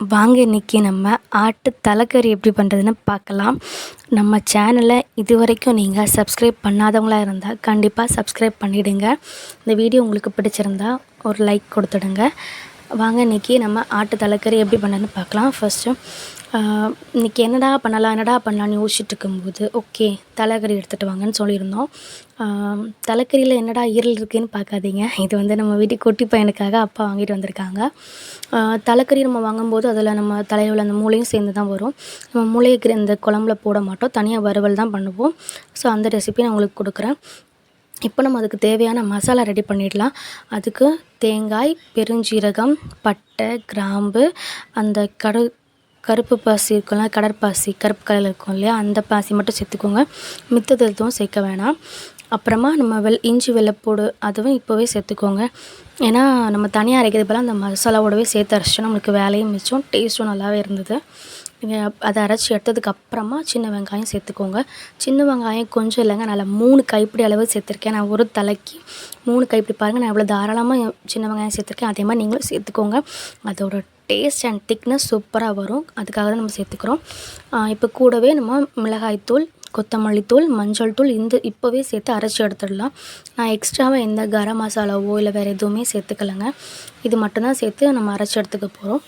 வாங்க இன்றைக்கி நம்ம ஆட்டு தலைக்கறி எப்படி பண்ணுறதுன்னு பார்க்கலாம். நம்ம சேனலை இது வரைக்கும் நீங்கள் சப்ஸ்கிரைப் பண்ணாதவங்களாக இருந்தால் கண்டிப்பாக சப்ஸ்கிரைப் பண்ணிவிடுங்க இந்த வீடியோ உங்களுக்கு பிடிச்சிருந்தா ஒரு லைக் கொடுத்துடுங்க. வாங்க இன்றைக்கி நம்ம ஆட்டு தலைக்கறி எப்படி பண்ணுறதுன்னு பார்க்கலாம். ஃபஸ்ட்டு இன்றைக்கி என்னடா பண்ணலாம் என்னடா பண்ணலான்னு யோசிச்சுட்டு இருக்கும்போது ஓகே தலைக்கறி எடுத்துகிட்டு வாங்கன்னு சொல்லியிருந்தோம். தலைக்கறியில் என்னடா ஈரல் இருக்குதுன்னு பார்க்காதீங்க. இது வந்து நம்ம வீட்டுக்கு குட்டி பையனுக்காக அப்பா வாங்கிட்டு வந்திருக்காங்க. தலைக்கறி நம்ம வாங்கும்போது அதில் நம்ம தலையில் அந்த மூளையும் சேர்ந்து தான் வரும். நம்ம மூளைக்கு இந்த குழம்புல போட மாட்டோம். தனியாக வறுவல் தான் பண்ணுவோம். ஸோ அந்த ரெசிபி நான் உங்களுக்கு கொடுக்குறேன். இப்போ நம்ம அதுக்கு தேவையான மசாலா ரெடி பண்ணிடலாம். அதுக்கு தேங்காய் பெருஞ்சீரகம் பட்டை கிராம்பு அந்த கடு கருப்பு பாசி இருக்கும்ல கடற்பாசி கருப்பு கலரில் இருக்கும் இல்லையா? அந்த பாசி மட்டும் சேர்த்துக்கோங்க. மித்தது எதுவும் சேர்க்க வேணாம். அப்புறமா நம்ம வெள் இஞ்சி வெள்ளைப்பூடு அதுவும் இப்போவே சேர்த்துக்கோங்க. ஏன்னா நம்ம தனியாக அரைக்கிறது போல் அந்த மசாலாவோடவே சேர்த்து அரைச்சிட்டோம் நம்மளுக்கு வேலையும் மிச்சம் டேஸ்ட்டும் நல்லாவே இருந்தது. நீங்கள் அதை அரைச்சி எடுத்ததுக்கு அப்புறமா சின்ன வெங்காயம் சேர்த்துக்கோங்க. சின்ன வெங்காயம் கொஞ்சம் இல்லைங்க நல்லா மூணு கைப்பிடி அளவு சேர்த்துருக்கேன். நான் ஒரு தலைக்கு மூணு கைப்பிடி பாருங்கள் நான் எவ்வளோ தாராளமாக சின்ன வெங்காயம் சேர்த்துருக்கேன். அதே மாதிரி நீங்களும் சேர்த்துக்கோங்க. அதோட டேஸ்ட் அண்ட் திக்னஸ் சூப்பராக வரும். அதுக்காக தான் நம்ம சேர்த்துக்கிறோம். இப்போ கூடவே நம்ம மிளகாய்த்தூள் கொத்தமல்லி தூள் மஞ்சள் தூள் இந்த இப்போவே சேர்த்து அரைச்சி எடுத்துடலாம். நான் எக்ஸ்ட்ராவாக எந்த கரம் மசாலாவோ இல்லை வேறு எதுவுமே சேர்த்துக்கலைங்க. இது மட்டும்தான் சேர்த்து நம்ம அரைச்சி எடுத்துக்க போகிறோம்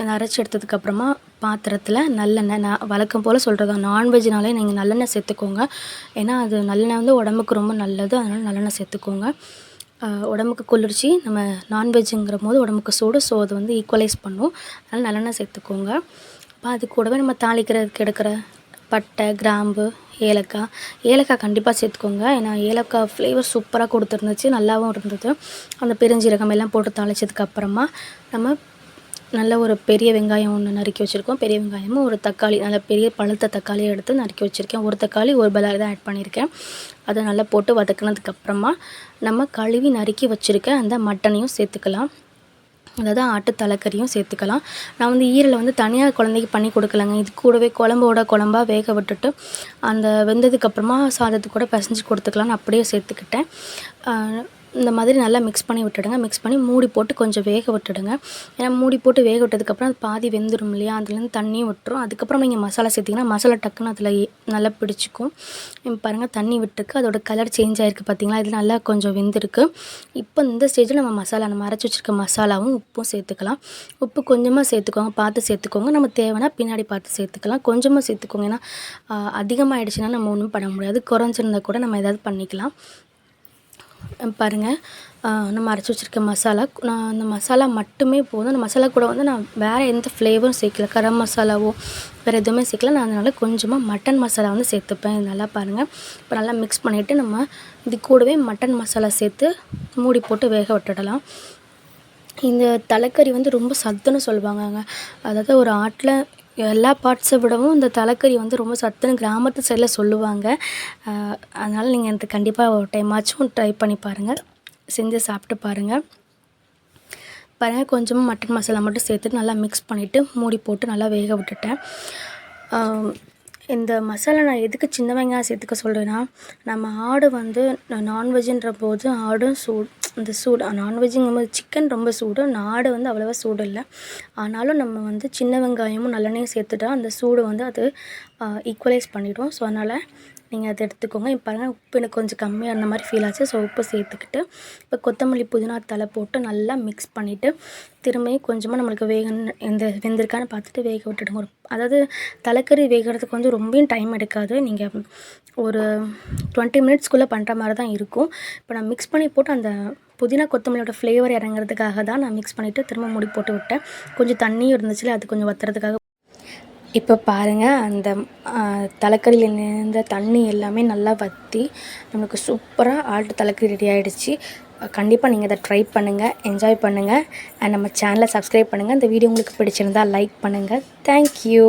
அதை அரைச்சி எடுத்ததுக்கப்புறமா பாத்திரத்தில் நல்லெண்ணெய் நான் வழக்கம் போல் சொல்கிறது நான்வெஜ்னாலே நீங்கள் நல்லெண்ணெய் சேர்த்துக்கோங்க. ஏன்னா அது நல்லெண்ணெய் வந்து உடம்புக்கு ரொம்ப நல்லது அதனால் நல்லெண்ணெய் சேர்த்துக்கோங்க. உடம்புக்கு குளிர்ச்சி நம்ம நான்வெஜ்ஜுங்கிற போது உடம்புக்கு சூடு ஸோ அது வந்து ஈக்குவலைஸ் பண்ணும். அதனால் நல்லெண்ணெய் சேர்த்துக்கோங்க. அப்போ அது கூடவே நம்ம தாளிக்கிறதுக்கு எடுக்கிற பட்டை கிராம்பு ஏலக்காய். ஏலக்காய் கண்டிப்பாக சேர்த்துக்கோங்க. ஏன்னா ஏலக்காய் ஃப்ளேவர் சூப்பராக கொடுத்துருந்துச்சு நல்லாவும் இருந்தது. அந்த பெருஞ்சீரகம் எல்லாம் போட்டு தாளித்ததுக்கப்புறமா நம்ம நல்ல ஒரு பெரிய வெங்காயம் ஒன்று நறுக்கி வச்சுருக்கோம். பெரிய வெங்காயமும் ஒரு தக்காளி நல்ல பெரிய பழுத்த தக்காளியை எடுத்து நறுக்கி வச்சுருக்கேன். ஒரு தக்காளி ஒரு பலாரி தான் ஆட் பண்ணியிருக்கேன் அதை நல்லா போட்டு வதக்குனதுக்கப்புறமா நம்ம கழுவி நறுக்கி வச்சுருக்க அந்த மட்டனையும் சேர்த்துக்கலாம். அதாவது ஆட்டு தலைக்கறியும் சேர்த்துக்கலாம். நான் வந்து ஈரலை வந்து தனியாக குழந்தைக்கு பண்ணி கொடுக்கலங்க. இது கூடவே குழம்போட குழம்பா வேக விட்டுட்டு அந்த வெந்ததுக்கப்புறமா சாதத்துக்கு கூட பிசைஞ்சு கொடுத்துக்கலான்னு அப்படியே சேர்த்துக்கிட்டேன். இந்த மாதிரி நல்லா மிக்ஸ் பண்ணி விட்டுடுங்க. மிக்ஸ் பண்ணி மூடி போட்டு கொஞ்சம் வேக விட்டுடுங்க. ஏன்னா மூடி போட்டு வேக விட்டதுக்கப்புறம் அது பாதி வெந்துடும் இல்லையா? அதுலேருந்து தண்ணியும் விட்டுரும். அதுக்கப்புறம் நீங்கள் மசாலா சேர்த்திங்கன்னா மசாலா டக்குன்னு அதில் நல்லா பிடிச்சிக்கும். பாருங்கள் தண்ணி விட்டுருக்கு. அதோட கலர் சேஞ்ச் ஆகிருக்கு பார்த்தீங்களா இது நல்லா கொஞ்சம் வெந்திருக்கு. இப்போ இந்த ஸ்டேஜில் நம்ம மசாலா நம்ம அரைச்சி வச்சுருக்க மசாலாவும் உப்பும் சேர்த்துக்கலாம். உப்பு கொஞ்சமாக சேர்த்துக்கோங்க பார்த்து சேர்த்துக்கோங்க. நம்ம தேவைன்னா பின்னாடி பார்த்து சேர்த்துக்கலாம். கொஞ்சமாக சேர்த்துக்கோங்க. ஏன்னா அதிகமாகிடுச்சுன்னா நம்ம ஒன்றும் பண்ண முடியாது. குறைஞ்சிருந்தா கூட நம்ம எதாவது பண்ணிக்கலாம். பாருங்கள் நம்ம அரைச்சி வச்சுருக்க மசாலா நான் அந்த மசாலா மட்டுமே போதும். அந்த மசாலா கூட வந்து நான் வேறு எந்த ஃப்ளேவரும் சேர்க்கல. கரம் மசாலாவோ வேறு எதுவுமே சேர்க்கல. நான் அதனால் கொஞ்சமாக மட்டன் மசாலா வந்து சேர்த்துப்பேன். நல்லா பாருங்கள் இப்போ நல்லா மிக்ஸ் பண்ணிவிட்டு நம்ம இது கூடவே மட்டன் மசாலா சேர்த்து மூடி போட்டு வேக விட்டுடலாம். இந்த தலைக்கறி வந்து ரொம்ப சத்துன்னு சொல்லுவாங்கங்க. அதாவது ஒரு ஆட்டில் எல்லா பார்ட்ஸை விடவும் இந்த தலைக்கறி வந்து ரொம்ப சத்துன்னு கிராமத்து சைடில் சொல்லுவாங்க. அதனால் நீங்கள் எனக்கு கண்டிப்பாக ஒரு டைமாச்சும் ட்ரை பண்ணி பாருங்கள் செஞ்சு சாப்பிட்டு பாருங்கள் பாருங்கள் கொஞ்சமாக மட்டன் மசாலா மட்டும் சேர்த்துட்டு நல்லா மிக்ஸ் பண்ணிவிட்டு மூடி போட்டு நல்லா வேக விட்டுட்டேன். இந்த மசாலா நான் எதுக்கு சின்ன வெங்காயம் சேர்த்துக்க சொல்கிறேன்னா நம்ம ஆடு வந்து நான்வெஜ்ன்ற போது ஆடும் சூ இந்த சூடு நான்வெஜ்ஜுங்கும்போது சிக்கன் ரொம்ப சூடு நாடு வந்து அவ்வளோவா சூடு இல்லை. ஆனாலும் நம்ம வந்து சின்ன வெங்காயமும் நல்லெண்ணையும் சேர்த்துட்டா அந்த சூடு வந்து அது ஈக்குவலைஸ் பண்ணிவிடும் ஸோ அதனால் நீங்கள் அதை எடுத்துக்கோங்க. இப்போ பாருங்கள் உப்பு எனக்கு கொஞ்சம் கம்மியாக இருந்த மாதிரி ஃபீல் ஆச்சு. ஸோ உப்பு சேர்த்துக்கிட்டு இப்போ கொத்தமல்லி புதினா தலை போட்டு நல்லா மிக்ஸ் பண்ணிவிட்டு திரும்பியும் கொஞ்சமாக நம்மளுக்கு வேக இந்த வெந்திருக்கான்னு பார்த்துட்டு வேக விட்டுடுங்க. ஒரு அதாவது தலைக்கறி வேகிறதுக்கு வந்து ரொம்பவும் டைம் எடுக்காது. நீங்கள் ஒரு டுவெண்ட்டி மினிட்ஸ்க்குள்ளே பண்ணுற மாதிரி தான் இருக்கும். இப்போ நான் மிக்ஸ் பண்ணி போட்டு அந்த புதினா கொத்தமல்லியோட ஃப்ளேவர் இறங்குறதுக்காக தான் நான் மிக்ஸ் பண்ணிவிட்டு திரும்ப மூடி போட்டு விட்டேன். கொஞ்சம் தண்ணியும் இருந்துச்சுல அது கொஞ்சம் வற்றுறதுக்காக இப்போ பாருங்கள் அந்த தலைக்கறியில் இருந்த தண்ணி எல்லாமே நல்லா வற்றி நமக்கு சூப்பராக ஆட்டு தலைக்கறி ரெடி ஆகிடுச்சி கண்டிப்பாக நீங்கள் இதை ட்ரை பண்ணுங்கள் என்ஜாய் பண்ணுங்கள் அண்ட் நம்ம சேனலை சப்ஸ்கிரைப் பண்ணுங்கள் இந்த வீடியோ உங்களுக்கு பிடிச்சிருந்தால் லைக் பண்ணுங்கள் தேங்க்யூ